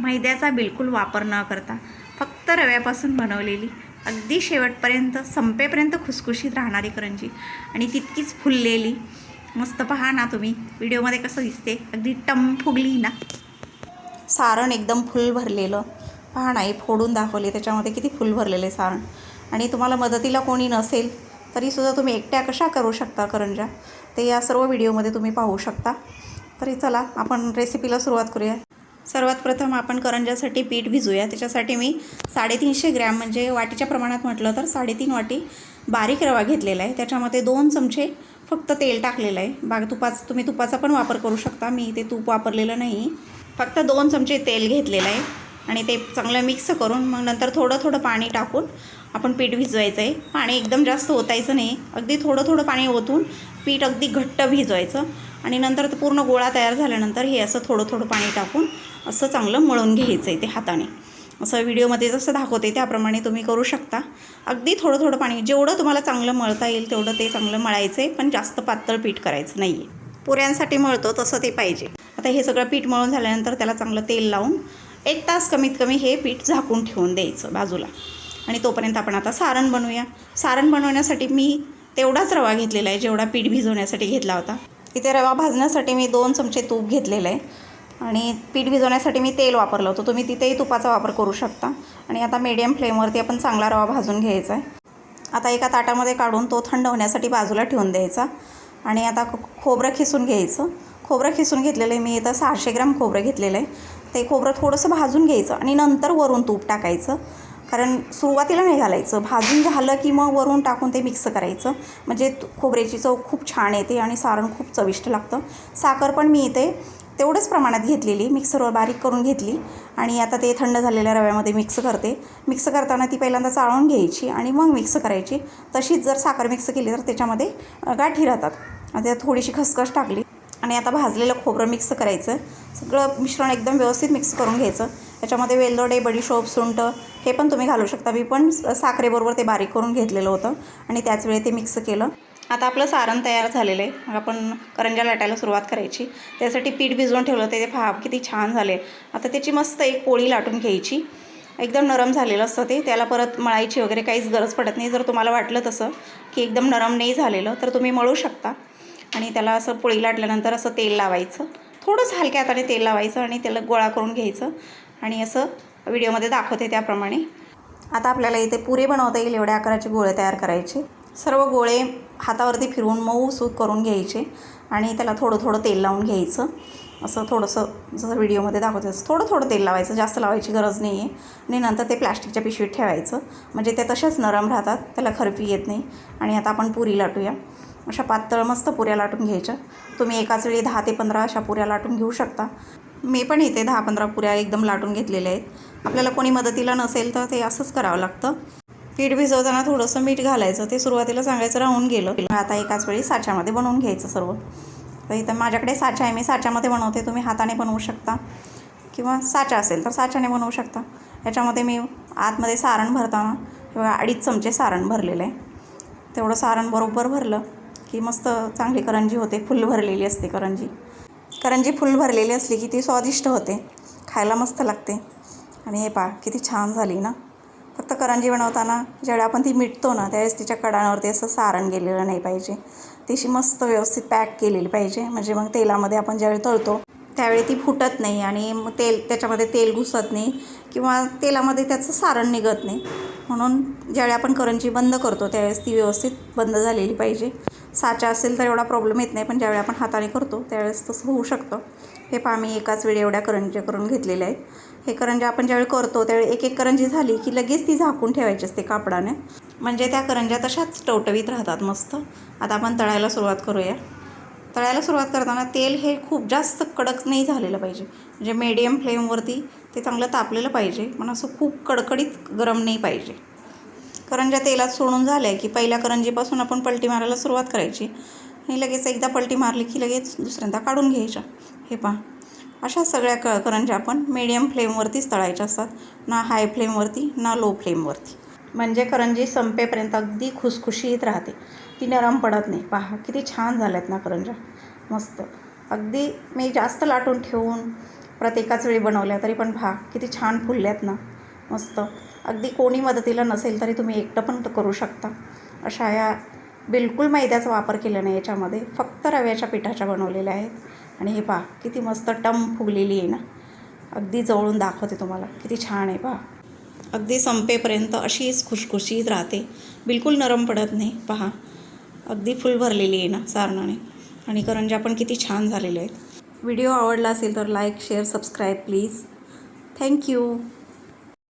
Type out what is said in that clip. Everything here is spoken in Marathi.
मैद्याचा बिलकुल वापर न करता फक्त रव्यापासून बनवलेली अगदी शेवटपर्यंत संपेपर्यंत खुसखुशीत राहणारी करंजी. आणि तितकीच फुललेली. मस्त पहा ना तुम्ही. व्हिडिओमध्ये कसं दिसते. अगदी टम फुगली ना. सारण एकदम फुल भरलेलं. पहा नाही फोडून दाखवले. त्याच्यामध्ये किती फुल भरलेले सारण. आणि तुम्हाला मदतीला कोणी नसेल तरीसुद्धा तुम्ही एकट्या कशा करू शकता करंजा? ते या सर्व व्हिडिओमध्ये तुम्ही पाहू शकता. तरी चला आपण रेसिपीला सुरुवात करूया. सर्वात प्रथम आपण करंजासाठी पीठ भिजूया. त्याच्यासाठी मी साडेतीनशे ग्रॅम म्हणजे वाटीच्या प्रमाणात म्हटलं तर साडेतीन वाटी बारीक रवा घेतलेला आहे. त्याच्यामध्ये दोन चमचे फक्त तेल टाकलेलं आहे. बाग तुपाचं तुम्ही तुपाचा पण वापर करू शकता. मी इथे तूप वापरलेलं नाही. फक्त दोन चमचे तेल घेतलेलं आहे आणि ते चांगलं मिक्स करून मग नंतर थोडं थोडं पाणी टाकून आपण पीठ भिजवायचं आहे. पाणी एकदम जास्त ओतायचं नाही. अगदी थोडं थोडं पाणी ओतून पीठ अगदी घट्ट भिजवायचं आणि नंतर ते पूर्ण गोळा तयार झाल्यानंतर हे असं थोडं थोडं पाणी टाकून असं चांगलं मळून घ्यायचं आहे ते हाताने. असं व्हिडिओमध्ये जसं दाखवते त्याप्रमाणे तुम्ही करू शकता. अगदी थोडं थोडं पाणी जेवढं तुम्हाला चांगलं मळता येईल तेवढं ते चांगलं मळायचं आहे पण जास्त पातळ पीठ करायचं नाही आहे पुऱ्यांसाठी मळतो तसं ते पाहिजे. आता हे सगळं पीठ मळून झाल्यानंतर त्याला चांगलं तेल लावून एक तास कमीत कमी हे पीठ झाकून ठेवून द्यायचं बाजूला. आणि तोपर्यंत आपण आता सारण बनवूया. सारण बनवण्यासाठी मी तेवढाच रवा घेतलेला आहे जेवढा पीठ भिजवण्यासाठी घेतला होता. इथे रवा भाजण्यासाठी मी दोन चमचे तूप घेतलेलं आहे. आणि पीठ भिजवण्यासाठी मी तेल वापरलं होतं. तुम्ही तिथेही तुपाचा वापर करू शकता. आणि आता मीडियम फ्लेमवरती आपण चांगला रवा भाजून घ्यायचा आहे. आता एका ताटामध्ये काढून तो थंड होण्यासाठी बाजूला ठेवून द्यायचा. आणि आता खोबरं खिसून घ्यायचं. खोबरं खिसून घेतलेलं आहे. मी इथं सहाशे ग्राम खोबरं घेतलेलं आहे. ते खोबरं थोडंसं भाजून घ्यायचं आणि नंतर वरून तूप टाकायचं. कारण सुरुवातीला नाही घालायचं. भाजून झालं की मग वरून टाकून ते मिक्स करायचं. म्हणजे खोबऱ्याची चव खूप छान येते आणि सारण खूप चविष्ट लागतं. साखर पण मी इथे तेवढंच प्रमाणात घेतलेली मिक्सरवर बारीक करून घेतली आणि आता ते थंड झालेल्या रव्यामध्ये मिक्स करते. मिक्स करताना ती पहिल्यांदा चाळून घ्यायची आणि मग मिक्स करायची. तशीच जर साखर मिक्स केली तर त्याच्यामध्ये गाठी राहतात. आणि त्यात थोडीशी खसखस टाकली आणि आता भाजलेलं खोबरं मिक्स करायचं. सगळं मिश्रण एकदम व्यवस्थित मिक्स करून घ्यायचं. त्याच्यामध्ये वेलदोडे बडीशोप सुंट हे पण तुम्ही घालू शकता. मी पण साखरेबरोबर ते बारीक करून घेतलेलं होतं आणि त्याच वेळी ते मिक्स केलं. आता आपलं सारण तयार झालेलं आहे. मग आपण करंजा लाटायला सुरुवात करायची. त्यासाठी पीठ भिजवून ठेवलं ते पहा किती छान झाले. आता त्याची मस्त एक पोळी लाटून घ्यायची. एकदम नरम झालेलं असतं ते. त्याला परत मळायची वगैरे काहीच गरज पडत नाही. जर तुम्हाला वाटलं तसं की एकदम नरम नाही झालेलं तर तुम्ही मळू शकता. आणि त्याला असं पोळी लाटल्यानंतर असं तेल लावायचं. थोडंच हलक्या हाताने तेल लावायचं आणि त्याला गोळा करून घ्यायचं. आणि असं व्हिडिओमध्ये दाखवते त्याप्रमाणे. आता आपल्याला इथे पुरे बनवता येईल एवढ्या आकाराचे गोळे तयार करायचे. सर्व गोळे हातावरती फिरवून मऊ सूत करून घ्यायचे आणि त्याला थोडं थोडं तेल लावून घ्यायचं. असं थोडंसं जसं व्हिडिओमध्ये दाखवते तसं थोडं थोडं तेल लावायचं जास्त लावायची गरज नाही आहे आणि नंतर ते प्लॅस्टिकच्या पिशवीत ठेवायचं. म्हणजे ते तसेच नरम राहतात त्याला खरपी येत नाही. आणि आता आपण पुरी लाटूया. अशा पातळ मस्त पुऱ्या लाटून घ्यायच्या. तुम्ही एकाच वेळी दहा ते पंधरा अशा पुऱ्या लाटून घेऊ शकता. मी पण इथे दहा पंधरा पुऱ्या एकदम लाटून घेतलेल्या आहेत. आपल्याला कोणी मदतीला नसेल तर ते असंच करावं लागतं. पीठ भिजवताना थोडंसं मीठ घालायचं. ते सुरुवातीला सांगायचं राहून गेलं. आता एकाच वेळी साच्यामध्ये बनवून घ्यायचं सर्व. तर इथं माझ्याकडे साचा आहे. मी साच्यामध्ये बनवते. तुम्ही हाताने बनवू शकता. किंवा साचा असेल तर साच्याने बनवू शकता. याच्यामध्ये मी आतमध्ये सारण भरताना किंवा अडीच चमचे सारण भरलेलं आहे. तेवढं सारण बरोबर भरलं की मस्त चांगली करंजी होते. फुल भरलेली असते करंजी. करंजी फुल भरलेली असली की ती स्वादिष्ट होते. खायला मस्त लागते. आणि हे पा किती छान झाली ना. फक्त करंजी बनवताना ज्यावेळी आपण ती मिटतो ना त्यावेळेस तिच्या कडांवरती असं सारण गेलेलं नाही पाहिजे. तिशी मस्त व्यवस्थित पॅक केलेली पाहिजे. म्हणजे मग तेलामध्ये आपण ज्यावेळी तळतो त्यावेळी ती फुटत नाही आणि मग तेल त्याच्यामध्ये तेल घुसत नाही किंवा तेलामध्ये त्याचं सारण निघत नाही. म्हणून ज्यावेळी आपण करंजी बंद करतो त्यावेळेस ती व्यवस्थित बंद झालेली पाहिजे. साचा असेल तर एवढा प्रॉब्लेम येत नाही पण ज्यावेळी आपण हाताने करतो त्यावेळेस तसं होऊ शकतं. हे पहा मी एकाच वेळी एवढ्या करंज्या करून घेतलेल्या आहेत. हे करंज्या आपण ज्यावेळी करतो त्यावेळी एक एक करंजी झाली की लगेच ती झाकून ठेवायची असते कापडाने. म्हणजे त्या करंज्या तशाच टवटवीत राहतात मस्त. आता आपण तळायला सुरुवात करूया. तळायला सुरुवात करताना तेल हे खूप जास्त कडक नाही झालेलं पाहिजे. म्हणजे मीडियम फ्लेमवरती ते चांगलं तापलेलं पाहिजे. पण असं खूप कडकडीत गरम नाही पाहिजे. करंज्या तेलात सोडून झाल्या की पहिल्या करंजीपासून आपण पलटी मारायला सुरुवात करायची. आणि लगेच एकदा पलटी मारली की लगेच दुसऱ्यांदा काढून घ्यायच्या. हे पहा. अशा सगळ्या क करंज्या आपण मीडियम फ्लेमवरतीच तळायच्या असतात. ना हाय फ्लेमवरती ना लो फ्लेमवरती म्हणजे करंजी संपेपर्यंत अगदी खुसखुशीत राहते. ती नरम पडत नाही. पहा किती छान झाल्यात ना करंज्या. मस्त. अगदी मी जास्त लाटून ठेवून परत एकाच वेळी बनवल्या तरी पण पहा किती छान फुलल्यात ना. मस्त. अगदी कोणी मदतीला नसेल तरी तुम्ही एकटं पण करू शकता. अशा या बिलकुल मैद्याचा वापर केला नाही याच्यामध्ये. फक्त रव्याच्या पिठाच्या बनवलेल्या आहेत. आणि हे पहा किती मस्त टम फुगलेली आहे ना. अगदी जवळून दाखवते तुम्हाला. किती छान आहे पहा. अगदी संपेपर्यंत अशीच खुशखुशीत राहते. बिलकुल नरम पडत नाही. पहा अगदी फुल भरलेली आहे ना सारणाने. आणि करंजा पण किती छान झालेले आहेत. व्हिडिओ आवडला असेल तर like share subscribe please. Thank you